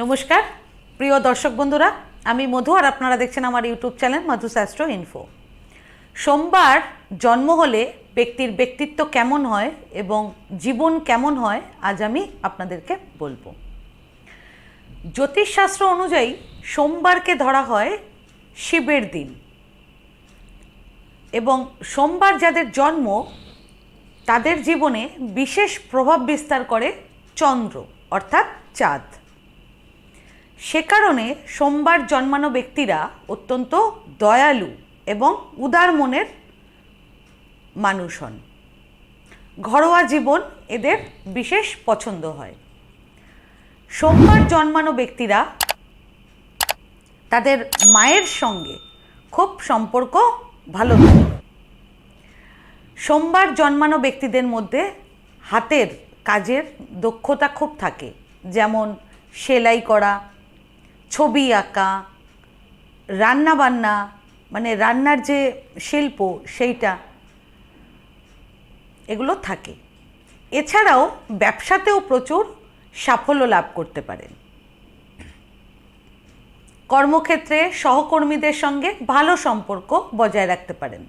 নমস্কার। প্রিয় দর্শক বন্ধুরা, আমি মধু আর আপনারা দেখছেন আমার ইউটিউব চ্যানেল মধু শাস্ত্র ইনফো। সোমবার জন্ম হলে ব্যক্তির ব্যক্তিত্ব কেমন হয় এবং জীবন কেমন হয়, আজ আমি আপনাদেরকে বলব। জ্যোতিষশাস্ত্র অনুযায়ী সোমবারকে ধরা হয় শিবের দিন। এবং সোমবার যাদের জন্ম, তাদের জীবনে বিশেষ প্রভাব বিস্তার করে চন্দ্র, অর্থাৎ চাঁদ। সে কারণে সোমবার জন্মানো ব্যক্তিরা অত্যন্ত দয়ালু এবং উদার মনের মানুষ হন। ঘরোয়া জীবন এদের বিশেষ পছন্দ হয়। সোমবার জন্মানো ব্যক্তিরা তাদের মায়ের সঙ্গে খুব সম্পর্ক ভালো থাকে। সোমবার জন্মানো ব্যক্তিদের মধ্যে হাতের কাজের দক্ষতা খুব থাকে। যেমন সেলাই করা ছবি আঁকা, রান্না বান্না মানে রান্নার যে শিল্প সেইটা, এগুলো থাকে। এছাড়াও ব্যবসাতেও প্রচুর সাফল্য লাভ করতে পারেন। কর্মক্ষেত্রে সহকর্মীদের সঙ্গে ভালো সম্পর্ক বজায় রাখতে পারেন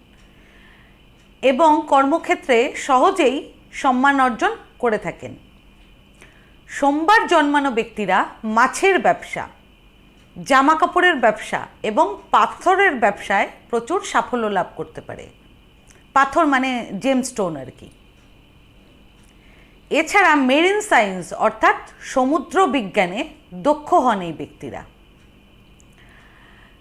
এবং কর্মক্ষেত্রে সহজেই সম্মান অর্জন করে থাকেন। সোমবার জন্মানো ব্যক্তিরা মাছের ব্যবসা জামা কাপড়ের ব্যবসা এবং পাথরের ব্যবসায় প্রচুর সাফল্য লাভ করতে পারে। পাথর মানে জেম স্টোন আর কি। এছাড়া মেরিন সায়েন্স অর্থাৎ সমুদ্র বিজ্ঞানে দক্ষ হন এই ব্যক্তিরা।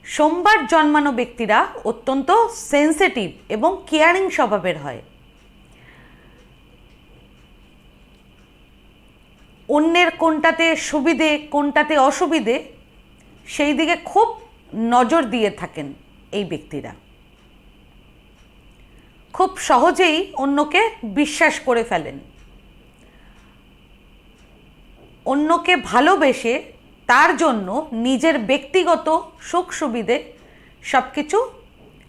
সোমবার জন্মানো ব্যক্তিরা অত্যন্ত সেন্সিটিভ এবং কেয়ারিং স্বভাবের হয়। অন্যের কোনটাতে সুবিধে, কোনটাতে অসুবিধে সেই দিকে খুব নজর দিয়ে থাকেন এই ব্যক্তিরা। খুব সহজেই অন্যকে বিশ্বাস করে ফেলেন। অন্যকে ভালোবেসে তার জন্য নিজের ব্যক্তিগত সুখ সুবিধে সব কিছু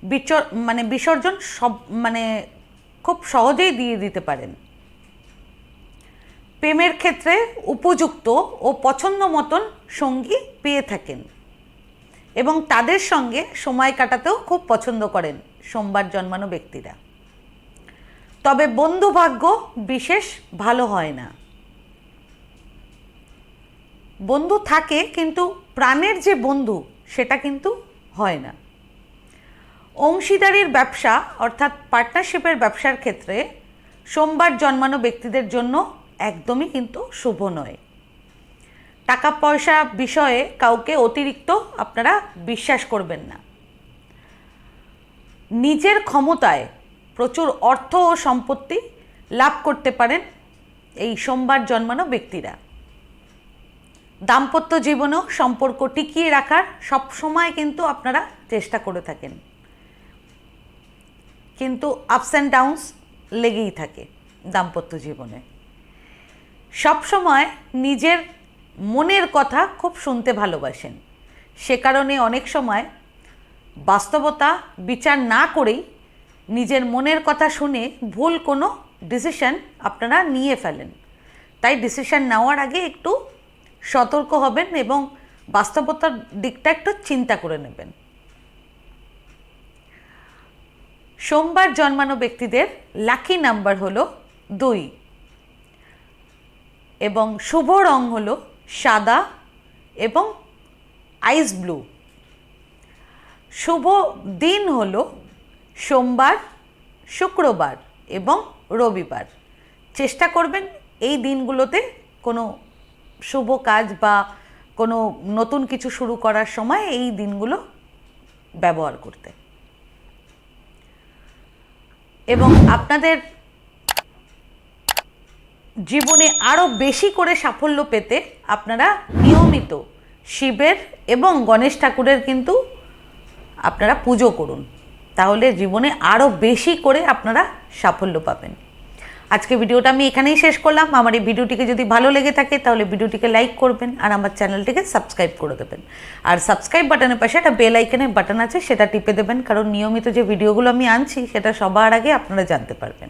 বিচর মানে বিসর্জন সব মানে খুব সহজেই দিয়ে দিতে পারেন। প্রেমের ক্ষেত্রে উপযুক্ত ও পছন্দ মতন সঙ্গী পেয়ে থাকেন এবং তাদের সঙ্গে সময় কাটাতেও খুব পছন্দ করেন সোমবার জন্মানো ব্যক্তিরা। তবে বন্ধু ভাগ্য বিশেষ ভালো হয় না। বন্ধু থাকে কিন্তু প্রাণের যে বন্ধু সেটা কিন্তু হয় না। অংশীদারির ব্যবসা অর্থাৎ পার্টনারশিপের ব্যবসার ক্ষেত্রে সোমবার জন্মানো ব্যক্তিদের জন্য একদমই কিন্তু শুভ নয়। টাকা পয়সা বিষয়ে কাউকে অতিরিক্ত আপনারা বিশ্বাস করবেন না। নিজের ক্ষমতায় প্রচুর অর্থ ও সম্পত্তি লাভ করতে পারেন এই সোমবার জন্মানো ব্যক্তিরা। দাম্পত্য জীবনেও সম্পর্ক টিকিয়ে রাখার সব সময় কিন্তু আপনারা চেষ্টা করে থাকেন। কিন্তু আপস অ্যান্ড ডাউনস লেগেই থাকে দাম্পত্য জীবনে। সব সময় নিজের মনের কথা খুব শুনতে ভালোবাসেন। সে কারণে অনেক সময় বাস্তবতা বিচার না করেই নিজের মনের কথা শুনে ভুল কোনো ডিসিশন আপনারা নিয়ে ফেলেন। তাই ডিসিশন নেওয়ার আগে একটু সতর্ক হবেন এবং বাস্তবতার দিকটা একটু চিন্তা করে নেবেন। সোমবার জন্মানো ব্যক্তিদের লাকি নাম্বার হলো দুই। এবং শুভ রং হলো সাদা এবং আইস ব্লু। শুভ দিন হল সোমবার, শুক্রবার এবং রবিবার। চেষ্টা করবেন এই দিনগুলোতে কোনো শুভ কাজ বা কোনো নতুন কিছু শুরু করার সময় এই দিনগুলো ব্যবহার করতে। এবং আপনাদের জীবনে আরও বেশি করে সাফল্য পেতে আপনারা নিয়মিত শিবের এবং গণেশ ঠাকুরের কিন্তু আপনারা পুজো করুন। তাহলে জীবনে আরও বেশি করে আপনারা সাফল্য পাবেন। আজকে ভিডিওটা আমি এখানেই শেষ করলাম। আমার এই ভিডিওটিকে যদি ভালো লেগে থাকে, তাহলে ভিডিওটিকে লাইক করবেন আর আমার চ্যানেলটিকে সাবস্ক্রাইব করে দেবেন। আর সাবস্ক্রাইব বাটনের পাশে একটা বেল আইকনের বাটন আছে, সেটা টিপে দেবেন, কারণ নিয়মিত যে ভিডিওগুলো আমি আনছি, সেটা সবার আগে আপনারা জানতে পারবেন।